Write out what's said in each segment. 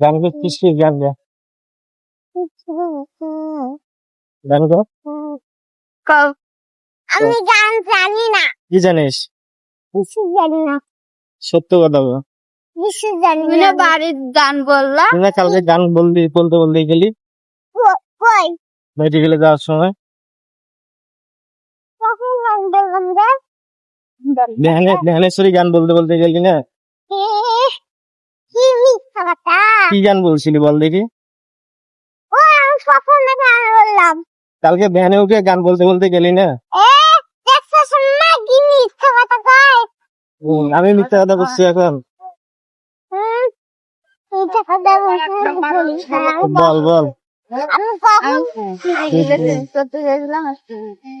গান করছিস কি গান গা গান গা আমি গান জানি না। কি জানিস কিছু জানি না সত্য কথা বল কিছু জানি না বাড়ির গান বললা না কালকে গান বললি বলতে বলতে গেলি মেডিকেলে যাওয়ার সময় কখন গান বললাম ধ্যানেশ্বরী গান বলতে বলতে গেলি না? কি গান বলছিলি বল দেখি। কালকে ভ্যানে উঠে গান বলতে বলতে গেলি না? আমি মিথ্যা কথা বলছি এখন। বল। বল আমি কখন করতে গেছিলাম একটাও নাই।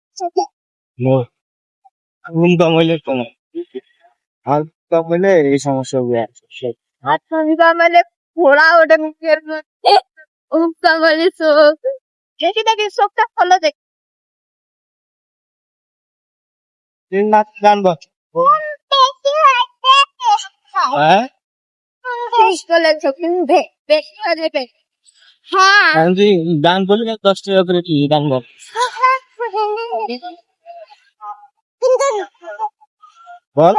ঘুম কম হইলে কম। আর কম হইলে এই সমস্যা হবে হাত ভাঙি মানে ফোড়া ওঠে মুখের মধ্যে। মুখ কামালি চোখ। দেখি দেখি চোখটা দেখ। নাচ গান হ্যাঁ? হয়ে। হ্যাঁ আর গান দশ টাকা করে তুই গান বল বল।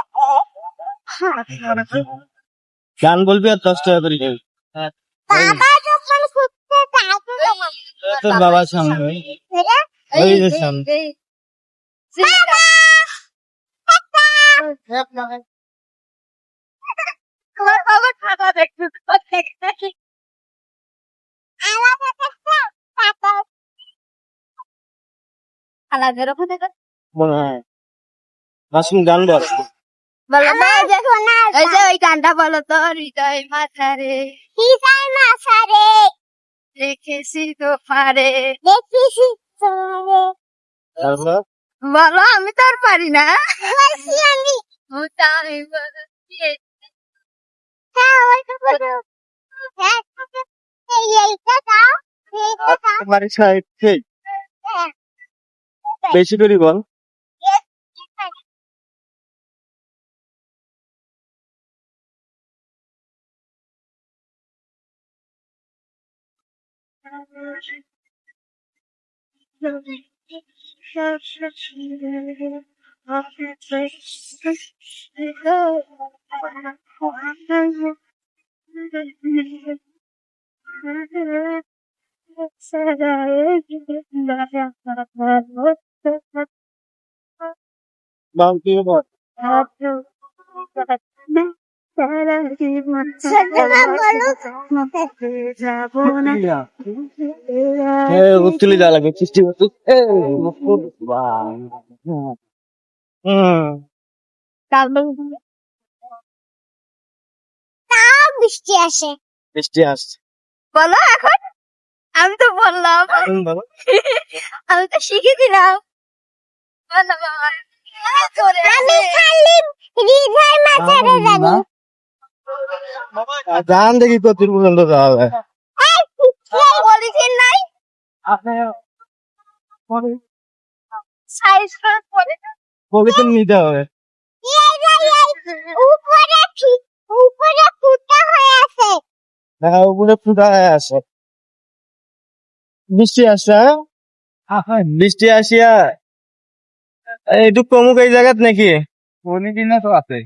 গান বলবি আর দশ টাকা করে দিবি তোর বাবার সামনে ওই যে সামনে। দেখতে দেখতে আমার টাকা মনে হয়। মাসুম গান বল। আমার দেখো না এই যে ওই গানটা বলো তো হৃদয় মাথারে। হৃদয় মাথারে। দেখেছি তো পারে দেখেছি তোমারে। বলো আমি তো আর পারি না। বলছি আমি। আমি বলছি হ্যাঁ ওইটা বলো হ্যাঁ এই এইটা দাও এইটা দাও তোমার সাহেব সেই হ্যাঁ বেশি করে বল। সৃষ্টি হম তাও বৃষ্টি আসে বৃষ্টি আসছে বলো এখন? আমি তো বললাম। আমি তো শিখে দিলাম। আমি খালি জানি। দেখি কত পর্যন্ত যাওয়া যায়। পলিথিন নাই? নিতে হবে। উপরে ফি- উপরে ফুটা হয়ে আছে। দেখা উপরে ফুটা হয়ে আছে। হ্যাঁ? আসিয়া এইটু কমুক এই জায়গাত নাকি কোনদিনও তো আছে